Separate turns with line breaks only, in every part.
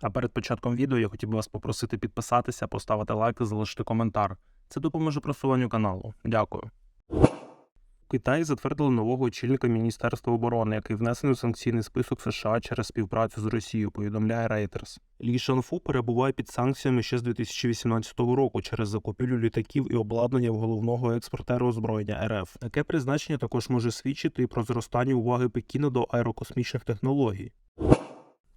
А перед початком відео я хотів би вас попросити підписатися, поставити лайк та залишити коментар. Це допоможе просуванню каналу. Дякую. У Китаї затвердили нового очільника Міністерства оборони, який внесений у санкційний список США через співпрацю з Росією, повідомляє Reuters. Лі Шанфу перебуває під санкціями ще з 2018 року через закупівлю літаків і обладнання в головного експортера озброєння РФ. Таке призначення також може свідчити і про зростання уваги Пекіна до аерокосмічних технологій.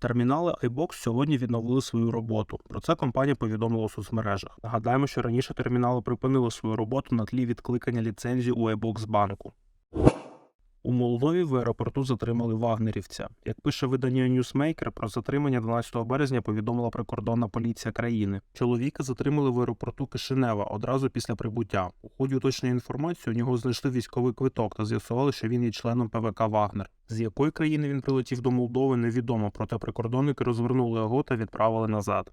Термінали iBox сьогодні відновили свою роботу. Про це компанія повідомила у соцмережах. Нагадаємо, що раніше термінали припинили свою роботу на тлі відкликання ліцензії у iBox банку. У Молдові в аеропорту затримали вагнерівця. Як пише видання Newsmaker, про затримання 12 березня повідомила прикордонна поліція країни. Чоловіка затримали в аеропорту Кишинева одразу після прибуття. У ході уточнення інформації у нього знайшли військовий квиток та з'ясували, що він є членом ПВК Вагнер. З якої країни він прилетів до Молдови, невідомо, проте прикордонники розвернули його та відправили назад.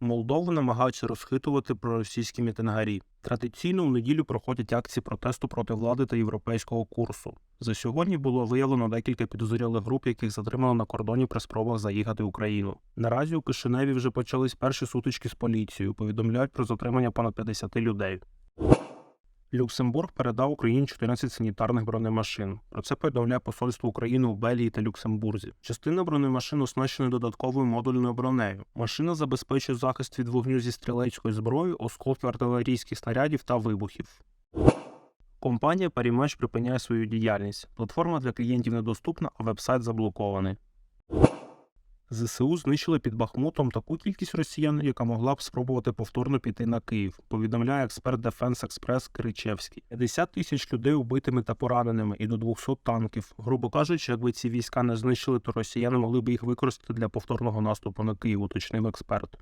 Молдову намагаються розхитувати проросійські мітингарі. Традиційно у неділю проходять акції протесту проти влади та європейського курсу. За сьогодні було виявлено декілька підозрілих груп, яких затримали на кордоні при спробах заїхати в Україну. Наразі у Кишиневі вже почались перші сутички з поліцією. Повідомляють про затримання понад 50 людей. Люксембург передав Україні 14 санітарних бронемашин. Про це повідомляє посольство України у Белії та Люксембурзі. Частина бронемашин оснащена додатковою модульною бронею. Машина забезпечує захист від вогню зі стрілецької зброї, осколків артилерійських снарядів та вибухів. Компанія Парімеч припиняє свою діяльність. Платформа для клієнтів недоступна, а вебсайт заблокований. ЗСУ знищили під Бахмутом таку кількість росіян, яка могла б спробувати повторно піти на Київ, повідомляє експерт Дефенс Експрес Кричевський. 50 тисяч людей убитими та пораненими і до 200 танків. Грубо кажучи, якби ці війська не знищили, то росіяни могли б їх використати для повторного наступу на Київ, уточнив експерт.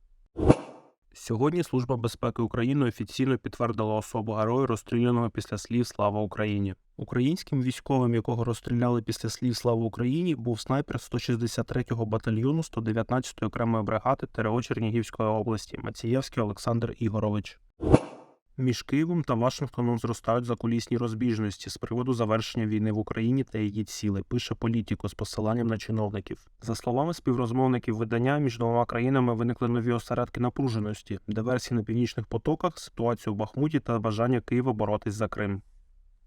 Сьогодні Служба безпеки України офіційно підтвердила особу героя, розстріляного після слів Слава Україні. Українським військовим, якого розстріляли після слів Слава Україні, був снайпер 163-го батальйону 119-ї окремої бригади ТРО Чернігівської області Мацієвський Олександр Ігорович. Між Києвом та Вашингтоном зростають закулісні розбіжності з приводу завершення війни в Україні та її цілей, пише політико з посиланням на чиновників. За словами співрозмовників видання, між двома країнами виникли нові осередки напруженості, диверсії на північних потоках, ситуацію в Бахмуті та бажання Києва боротись за Крим.